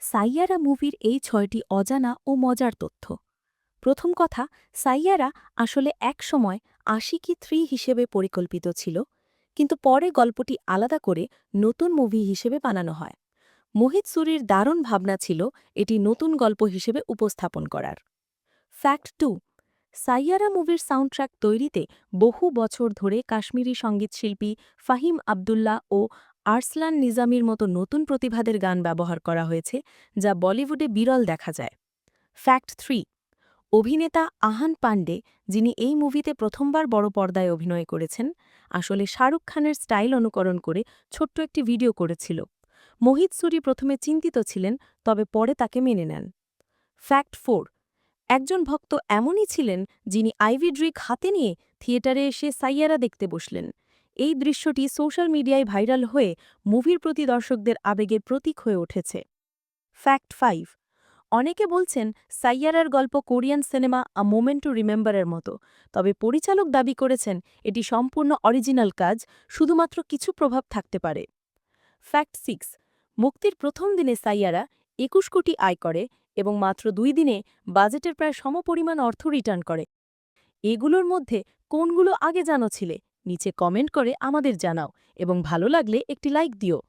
সাইয়ারা মুভির এই ছয়টি অজানা ও মজার তথ্য। প্রথম কথা, সাইয়ারা আসলে একসময় আশিকি থ্রি হিসেবে পরিকল্পিত ছিল, কিন্তু পরে গল্পটি আলাদা করে নতুন মুভি হিসেবে বানানো হয়। মোহিত সুরির দারুণ ভাবনা ছিল এটি নতুন গল্প হিসেবে উপস্থাপন করার। ফ্যাক্ট টু, সাইয়ারা মুভির সাউন্ডট্র্যাক তৈরিতে বহু বছর ধরে কাশ্মীরি সঙ্গীতশিল্পী ফাহিম আবদুল্লাহ ও আরসলান নিজামির মতো নতুন প্রতিভাদের গান ব্যবহার করা হয়েছে, যা বলিউডে বিরল দেখা যায়। ফ্যাক্ট থ্রি, অভিনেতা আহান পান্ডে যিনি এই মুভিতে প্রথমবার বড় পর্দায় অভিনয় করেছেন, আসলে শাহরুখ খানের স্টাইল অনুকরণ করে ছোট্ট একটি ভিডিও করেছিল। মোহিত সুরি প্রথমে চিন্তিত ছিলেন, তবে পরে তাকে মেনে নেন। ফ্যাক্ট ফোর, একজন ভক্ত এমনই ছিলেন, যিনি আইভি ড্রিক হাতে নিয়ে থিয়েটারে এসে সাইয়ারা দেখতে বসলেন। এই দৃশ্যটি সোশ্যাল মিডিয়ায় ভাইরাল হয়ে মুভির প্রতি দর্শকদের আবেগের প্রতীক হয়ে উঠেছে। Fact five. অনেকে বলছেন সাইয়ারার গল্প Korean cinema a moment to রিমেম্বারের মতো, তবে পরিচালক দাবি করেছেন এটি সম্পূর্ণ অরিজিনাল কাজ, শুধুমাত্র কিছু প্রভাব থাকতে পারে। Fact six. মুক্তির প্রথম দিনে সাইয়ারা একুশ কোটি আয় করে এবং মাত্র দুই দিনে বাজেটের প্রায় সমপরিমাণ অর্থ রিটার্ন করে। এগুলোর মধ্যে কোনগুলো আগে জানো ছিলে? নিচে কমেন্ট করে আমাদের জানাও এবং ভালো লাগলে একটি লাইক দিও।